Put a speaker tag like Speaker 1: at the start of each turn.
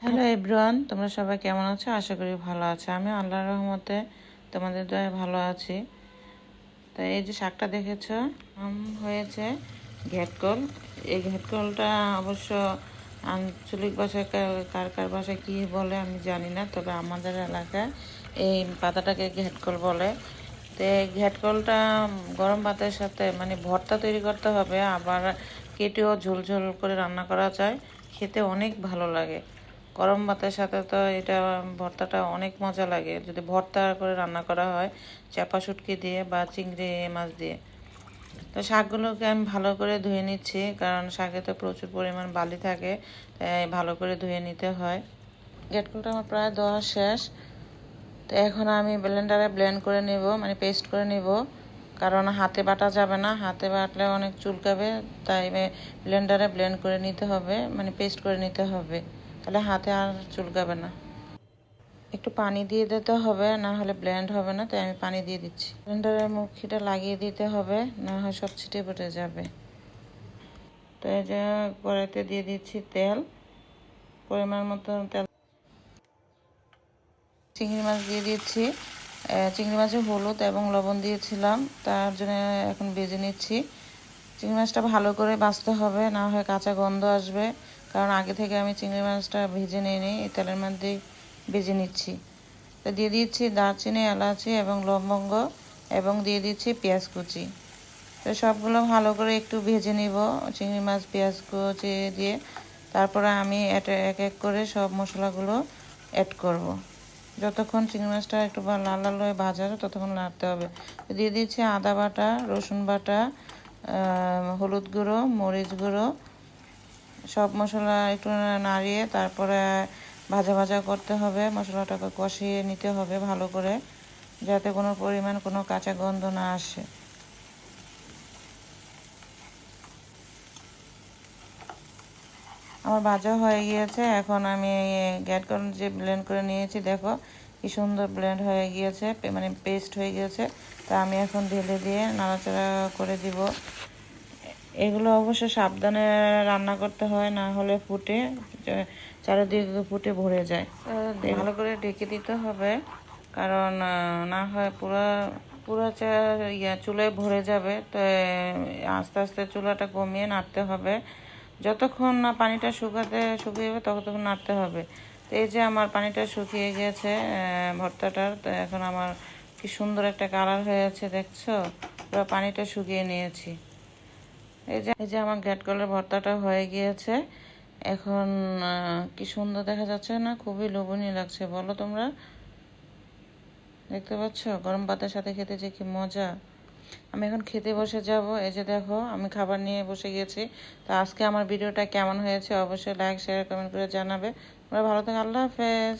Speaker 1: Hello everyone, তোমরা সবাই কেমন আছো? আশা করি ভালো আছো। আমি আল্লাহর রহমতে তোমাদের দয়ে ভালো আছি। তো এই যে শাকটা দেখেছ হয়েছে ঘেটকল এই ঘেটকলটা অবশ্য আঞ্চলিক ভাষায় কার- কার ভাষায় কী বলে আমি জানি না, তবে আমাদের এলাকায় এই পাতাটাকে ঘেটকল বলে। তো এই ঘেটকলটা গরম ভাতের সাথে মানে ভর্তা তৈরি করতে হবে, আবার কেটেও ঝোল ঝোল করে রান্না করা যায়। খেতে অনেক ভালো লাগে। গরম ভাতের সাথে তো এটা ভর্তাটা অনেক মজা লাগে। যদি ভর্তা করে রান্না করা হয়, চাপা শুটকি দিয়ে বা চিংড়ি মাছ দিয়ে। তো শাকগুলোকে আমি ভালো করে ধুয়ে নিচ্ছি, কারণ শাকে তো প্রচুর পরিমাণ বালি থাকে, তাই ভালো করে ধুয়ে নিতে হয়। গেটগুলোটা আমার প্রায় দেওয়া শেষ। তো এখন আমি ব্লেন্ডারে ব্লেন্ড করে নিব মানে পেস্ট করে নিব, কারণ হাতে বাটা যাবে না। হাতে বাটলে অনেক চুলকাবে, তাই ব্লেন্ডারে ব্লেন্ড করে নিতে হবে মানে পেস্ট করে নিতে হবে। তাহলে হাতে আর চুলকাবে না। একটু পানি দিয়ে দিতে হবে, না হলে ব্লেন্ড হবে না, তাই আমি পানি দিয়ে দিচ্ছি। ব্লেন্ডারের মুখিটা লাগিয়ে দিতে হবে, না হয় সব ছিটে পড়ে যাবে। তো এই যে কড়াইতে দিয়ে দিচ্ছি তেল, পরিমাণ মতো তেল। চিংড়ি মাছ দিয়ে দিচ্ছি। চিংড়ি মাছে হলুদ এবং লবণ দিয়েছিলাম, তার জন্য এখন বেজে নিচ্ছি। চিংড়ি মাছটা ভালো করে বাছতে হবে, না হয় কাঁচা গন্ধ আসবে। কারণ আগে থেকে আমি চিংড়ি মাছটা ভেজে নিয়ে নিই, এই তেলের মধ্যেই ভেজে নিচ্ছি। তো দিয়ে দিচ্ছি দারচিনি, এলাচি এবং লবঙ্গ এবং দিয়ে দিচ্ছি পেঁয়াজ কুচি। তো সবগুলো ভালো করে একটু ভেজে নিব, চিংড়ি মাছ, পেঁয়াজ কুচি দিয়ে। তারপরে আমি এটা- এক এক করে সব মশলাগুলো অ্যাড করব। যতক্ষণ চিংড়ি মাছটা একটু লাল লাল হয়ে ভাজা ততক্ষণ নাড়তে হবে। দিয়ে দিচ্ছি আদা বাটা, রসুন বাটা হলুদ গুঁড়ো, মরিচ গুঁড়ো সব মশলা একটু নাড়িয়ে তারপরে ভাজা ভাজা করতে হবে। মশলাটাকে কষিয়ে নিতে হবে ভালো করে, যাতে কোনো পরিমাণ কোনো কাঁচা গন্ধ না আসে। আমার ভাজা হয়ে গিয়েছে। এখন আমি গ্যাট করে যে ব্লেন্ড করে নিয়েছি, দেখো কি সুন্দর ব্লেন্ড হয়ে গিয়েছে মানে পেস্ট হয়ে গিয়েছে। তা আমি এখন ঢেলে দিয়ে নাড়াচাড়া করে দিব। এগুলো অবশ্য সাবধানে রান্না করতে হয় না হলে ফুটে চারিদিকে ফুটে ভরে যায়। ভালো করে ঢেকে দিতে হবে কারণ না হয় পুরো পুরো চা- ইয়া চুলায় ভরে যাবে তো আস্তে আস্তে চুলাটা কমিয়ে নাড়তে হবে। যতক্ষণ না পানিটা শুকাতে শুকিয়ে যাবে ততক্ষণ নাড়তে হবে। তো এই যে আমার পানিটা শুকিয়ে গেছে ভর্তাটার তো এখন আমার কি সুন্দর একটা কালার হয়ে হয়েছে দেখছ? পুরো পানিটা শুকিয়ে নিয়েছি। এই যে আমার গ্যাট কলের ভর্তাটা হয়ে গিয়েছে। এখন কি সুন্দর দেখা যাচ্ছে না? খুবই লোভনীয় লাগছে, বলো তোমরা। দেখতে পাচ্ছ? গরম ভাতের সাথে খেতে যে কি মজা। আমি এখন খেতে বসে যাব। এই যে দেখো, আমি খাবার নিয়ে বসে গেছি তো আজকে আমার ভিডিওটা কেমন হয়েছে অবশ্যই লাইক শেয়ার কমেন্ট করে জানাবে। তোমরা ভালো থাকো, আল্লাহ হাফেজ।